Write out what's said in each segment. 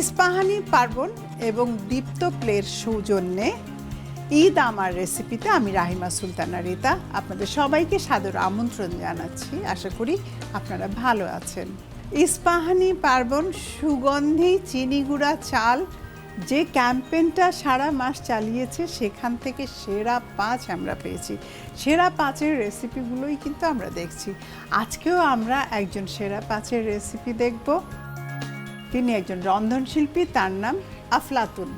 ইস্পাহানি পার্বণ এবং দীপ্ত প্লের সৌজন্যে ঈদ আমার রেসিপিতে আমি রাহিমা সুলতানা রিতা। আপনাদের সবাইকে সাদর আমন্ত্রণ জানাচ্ছি। আশা করি আপনারা ভালো আছেন। ইস্পাহানি পার্বণ সুগন্ধি, চিনি গুঁড়া, চাল, যে ক্যাম্পেনটা সারা মাস চালিয়েছে, সেখান থেকে সেরা পাঁচ আমরা পেয়েছি। সেরা পাঁচের রেসিপিগুলোই কিন্তু আমরা দেখছি। আজকেও আমরা একজন সেরা পাঁচের রেসিপি দেখব। তিনি একজন রন্ধনশিল্পী তার নাম আফলাতুন।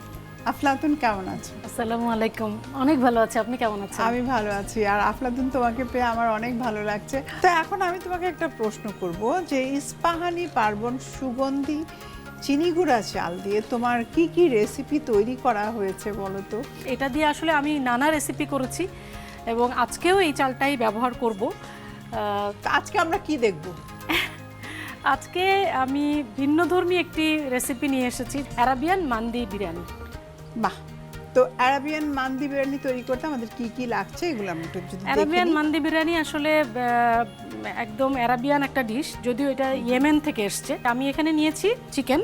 আফলাতুন কেমন আছেন আসসালামু আলাইকুম। অনেক ভালো আছে। আপনি কেমন আছেন? আমি ভালো আছি। আর আফলাতুন তোমাকে পেয়ে আমার অনেক ভালো লাগছে। তো এখন আমি তোমাকে একটা প্রশ্ন করব যে ইস্পাহানি পার্বণ সুগন্ধি চিনি গুঁড়া চাল দিয়ে তোমার কি কি রেসিপি তৈরি করা হয়েছে বলো তো? এটা দিয়ে আসলে আমি নানা রেসিপি করেছি এবং আজকেও এই চালটাই ব্যবহার করব। আজকে আমরা কি দেখব? আজকে আমি ভিন্নধর্মী একটি রেসিপি নিয়ে এসেছি অ্যারাবিয়ান মান্দি বিরিয়ানি বাহ। তো অ্যারাবিয়ান মান্দি বিরিয়ানি তৈরি করতে আমাদের কি কি লাগছে এগুলো আমি একটু যদি অ্যারাবিয়ান মান্দি বিরিয়ানি আসলে একদম অ্যারাবিয়ান একটা ডিশ যদিও এটা ইয়েমেন থেকে এসছে। আমি এখানে নিয়েছি চিকেন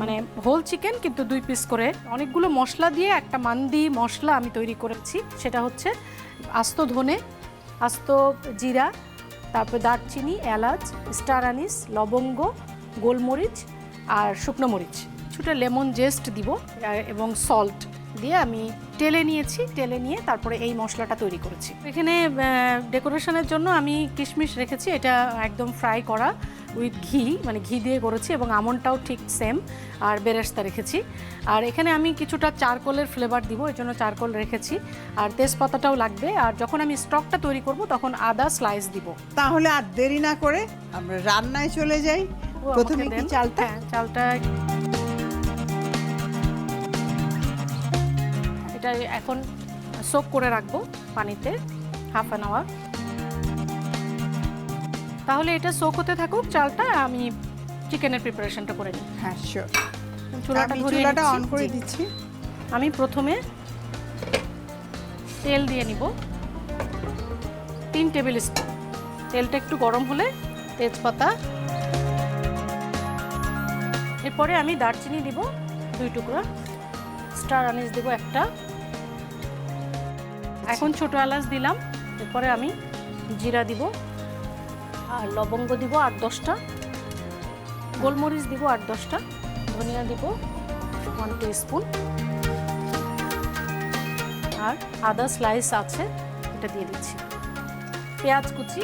মানে হোল চিকেন কিন্তু দুই পিস করে। অনেকগুলো মশলা দিয়ে একটা মান্দি মশলা আমি তৈরি করেছি সেটা হচ্ছে আস্ত ধনে আস্ত জিরা তারপর দারচিনি, এলাচ, স্টার আনিস, লবঙ্গ, গোলমরিচ আর শুকনো মরিচ। ছোটো লেমন জেস্ট দিব এবং সল্ট দিয়ে আমি টেলে নিয়েছি টেলে নিয়ে তারপরে এই মশলাটা তৈরি করেছি। এখানে ডেকোরেশনের জন্য আমি কিশমিশ রেখেছি এটা একদম ফ্রাই করা উইথ ঘি মানে ঘি দিয়ে করেছি এবং আমনটাও ঠিক সেম আর বেরেস্তা রেখেছি। আর এখানে আমি কিছুটা চারকোলের ফ্লেভার দিব এই জন্য চারকোল রেখেছি। আর তেজপাতাটাও লাগবে আর যখন আমি স্টকটা তৈরি করব তখন আদা স্লাইস দিব। তাহলে আর দেরি না করে আমরা রান্নায় চলে যাই। প্রথমে চালটা? হ্যাঁ, চালটা এটা এখন সোক করে রাখব পানিতে হাফ অ্যান আওয়ার তাহলে এটা সোক হতে থাকুক চালটা আমি চিকেনের প্রিপারেশনটা করে নিই। হ্যাঁ শিওর চুলাটা চুলাটা অন করে দিচ্ছি। আমি প্রথমে তেল দিয়ে নিব। তিন টেবিল স্পুন। তেলটা একটু গরম হলে তেজপাতা। এরপরে আমি দারচিনি দিব দুই টুকরা। স্টার আনিস দিব একটা। এখন ছোট এলাচ দিলাম এরপরে আমি জিরা দিব আর লবঙ্গ দিব আট দশটা গোলমরিচ দিব আট দশটা ধনিয়া দিব ওয়ান স্পুন আর আদা স্লাইস আছে এটা দিয়ে দিচ্ছি। পেঁয়াজ কুচি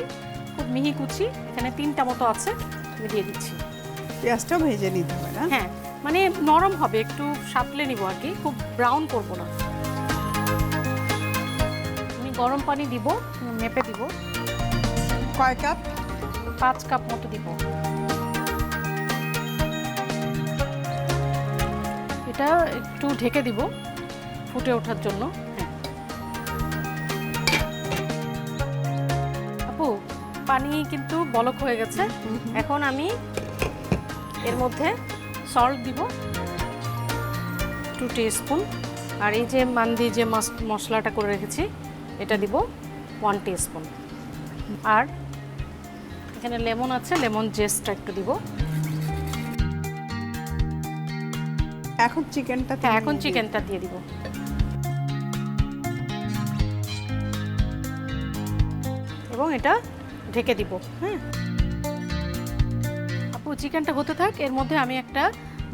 খুব মিহি কুচি এখানে তিনটা মতো আছে আমি দিয়ে দিচ্ছি। পেঁয়াজটাও ভেজে নিতে হবে না? হ্যাঁ মানে নরম হবে একটু সাপলে নিব আর কি খুব ব্রাউন করব না। গরম পানি দিব মেপে দিব। কয় কাপ? পাঁচ কাপ মতো দিব। এটা একটু ঢেকে দিব ফুটে ওঠার জন্য। হ্যাঁ। আপু পানি কিন্তু বলক হয়ে গেছে। এখন আমি এর মধ্যে সল্ট দিব টু স্পুন আর এই যে মান্দি যে মশলাটা করে রেখেছি এটা দিব ওয়ান স্পুন আর এখানে লেমন আছে লেমন জেস্টটা একটু দিব। এখন চিকেনটা হ্যাঁ এখন চিকেনটা দিয়ে দিব। এবং এটা ঢেকে দিব হ্যাঁ। আপু চিকেনটা হতে থাক এর মধ্যে আমি একটা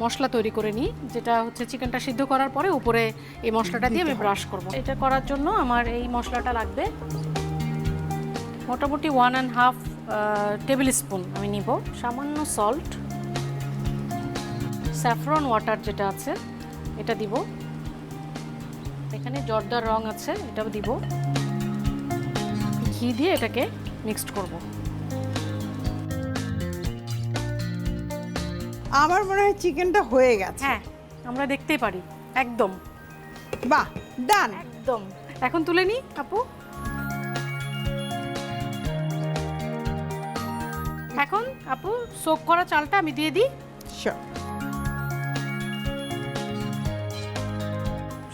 মশলা তৈরি করে নিই যেটা হচ্ছে চিকেনটা সিদ্ধ করার পরে উপরে এই মশলাটা দিয়ে আমি ব্রাশ করব। এটা করার জন্য আমার এই মশলাটা লাগবে। মোটামুটি one and half tablespoon আমি নিব। সামান্য সল্ট স্যাফরন ওয়াটার যেটা আছে এটা দিব। এখানে জর্দার রং আছে এটাও দিব। ঘি দিয়ে এটাকে মিক্সড করব। আমার মনে হয় চিকেনটা হয়ে গেছে। হ্যাঁ আমরা দেখতেই পারি। একদম। বাহ ডান একদম। এখন তুলে নিই আপু। এখন আপু সোক করা চালটা আমি দিয়ে দিই।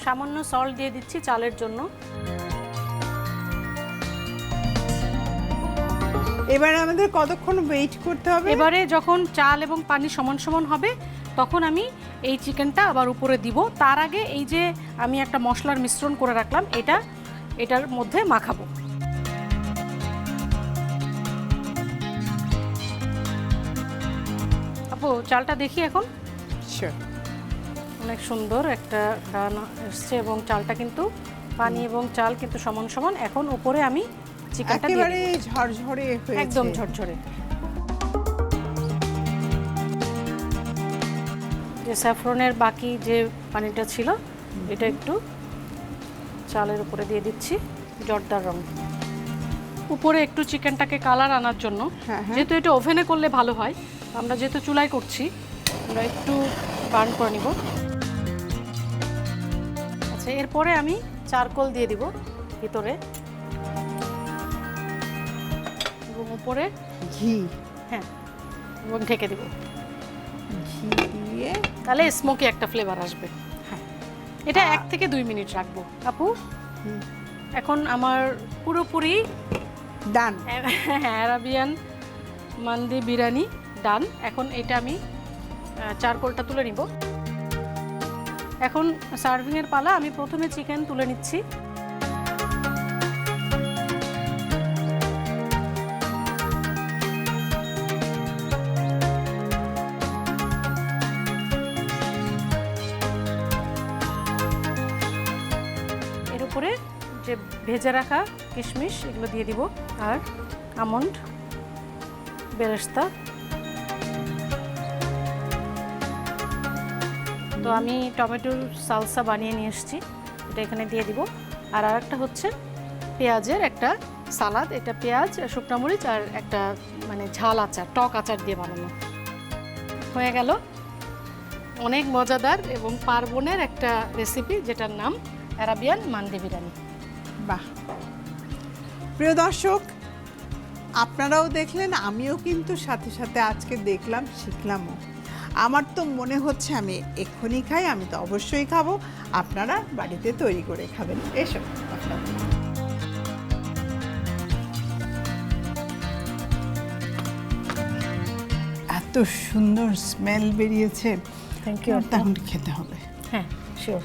সামান্য সল্ট দিয়ে দিচ্ছি চালের জন্য। এবারে আমাদের কতক্ষণ ওয়েট করতে হবে? এবারে যখন চাল এবং পানি সমান সমান হবে তখন আমি এই চিকেনটা আবার উপরে দিব। তার আগে এই যে আমি একটা মশলার মিশ্রণ করে রাখলাম এটা এটার মধ্যে মাখাবো। আপু চালটা দেখি এখন? অনেক সুন্দর একটা ঘ্রাণ এসছে এবং চালটা কিন্তু পানি এবং চাল কিন্তু সমান সমান। এখন উপরে আমি চিকেনটা একেবারে ঝরঝরে হয়েছে। একদম ঝরঝরে। যে স্যাফরনের বাকি যে পানিটা ছিল এটা একটু চালের উপরে দিয়ে দিচ্ছি জর্দার রং। উপরে একটু চিকেনটাকে কালার আনার জন্য। হ্যাঁ, হ্যাঁ। যেহেতু এটা ওভেনে করলে ভালো হয় আমরা যেহেতু চুলায় করছি আমরা একটু বার্ন করে নিব। আচ্ছা এরপরে আমি চারকোল দিয়ে দিব ভিতরে। উপরে ঘি। হ্যাঁ এবং ঢেকে দিব। ঘি দিয়ে তাহলে স্মোকি একটা ফ্লেভার আসবে। হ্যাঁ। এটা এক থেকে দুই মিনিট রাখব। আপু? এখন আমার পুরোপুরি done. Arabian mandi biryani done. এখন এটা আমি চারকোলটা তুলে নিব। এখন সার্ভিংয়ের পালা আমি প্রথমে চিকেন তুলে নিচ্ছি। উপরে যে ভেজে রাখা কিশমিশ, এগুলো দিয়ে দিব। আর আমন্ড, বেরেস্তা। তো আমি টমেটোর সালসা বানিয়ে নিয়ে এসেছি, এটা এখানে দিয়ে দিব। আর আরেকটা হচ্ছে পেঁয়াজের একটা সালাদ। এটা পেঁয়াজ, শুকনো মরিচ আর একটা মানে ঝাল আচার, টক আচার দিয়ে বানানো। হয়ে গেল। অনেক মজাদার এবং পার্বণের একটা রেসিপি যেটার নাম অ্যারাবিয়ান মান্দি বিরিয়ানি। বাহ। প্রিয় দর্শক আপনারাও দেখলেন আমিও কিন্তু সাথে সাথে আজকে দেখলাম শিখলামও আমার তো মনে হচ্ছে আমি এক্ষুনি খাই আমি তো অবশ্যই খাব। আপনারা বাড়িতে তৈরি করে খাবেন। এসো আপনারা। এত সুন্দর স্মেল বেরিয়েছে। থ্যাংক ইউ তখন খেতে হবে। হ্যাঁ শিওর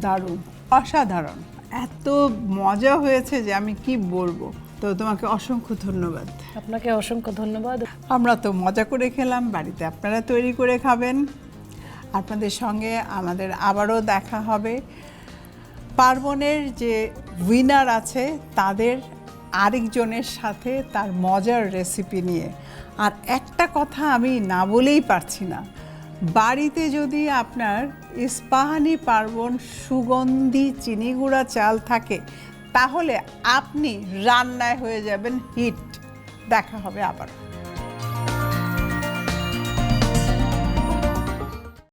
দারুণ অসাধারণ। এত মজা হয়েছে যে আমি কি বলব। তো তোমাকে অসংখ্য ধন্যবাদ। আপনাকে অসংখ্য ধন্যবাদ। আমরা তো মজা করে খেলাম বাড়িতে আপনারা তৈরি করে খাবেন। আপনাদের সঙ্গে আমাদের আবারও দেখা হবে। পার্বণের যে উইনার আছে তাদের আরেকজনের সাথে তার মজার রেসিপি নিয়ে। আর একটা কথা আমি না বলেই পারছি না বাড়িতে যদি আপনার ইস্পাহানি পার্বণ সুগন্ধি চিনি গুঁড়া চাল থাকে, তাহলে আপনি রান্নায় হয়ে যাবেন হিট। দেখা হবে আবার